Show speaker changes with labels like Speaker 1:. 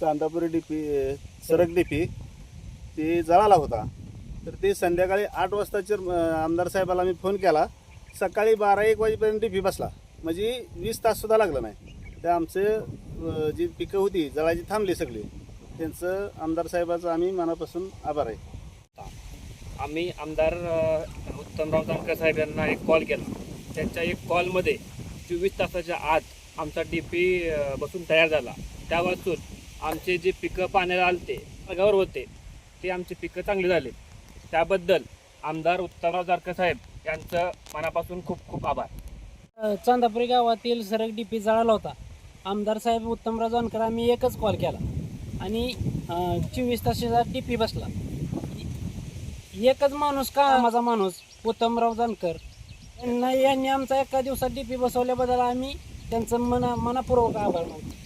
Speaker 1: Chandapuri DP सरक DP ते जळाला होता. तर ते संध्याकाळी आठ वाजताचे आमदार साहेबाला मी फोन केला. सकाळी बारा एक वाजेपर्यंत डीपी बसला. म्हणजे वीस ताससुद्धा लागलं नाही. तर आमचे जी पिकं होती जळायची थांबली सगळी. त्यांचं आमदार साहेबाचं आम्ही मनापासून आभार आहे.
Speaker 2: आम्ही आमदार उत्तमराव जानकर साहेब यांना एक कॉल केला. त्यांच्या एक कॉलमध्ये चोवीस तासाच्या आत आमचा डी पी बसून तयार झाला. त्या वाचून आमचे जे पिकं पाण्याला आलते मार्गावर होते ते आमचे पिकं चांगले झाले. त्याबद्दल आमदार उत्तमराव जानकर साहेब यांचं मनापासून खूप खूप आभार.
Speaker 3: चांदापुरी गावातील सरक डीपी जळाला होता. आमदार साहेब उत्तमराव जानकर आम्ही एकच कॉल केला. आणि चोवीस तासाचा डीपी बसला. एकच माणूस का माझा माणूस उत्तमराव जानकर? यांना यांनी आमचा एका दिवसात डी पी बसवल्याबद्दल आम्ही त्यांचं मना मनापूर्वक आभार मानतो.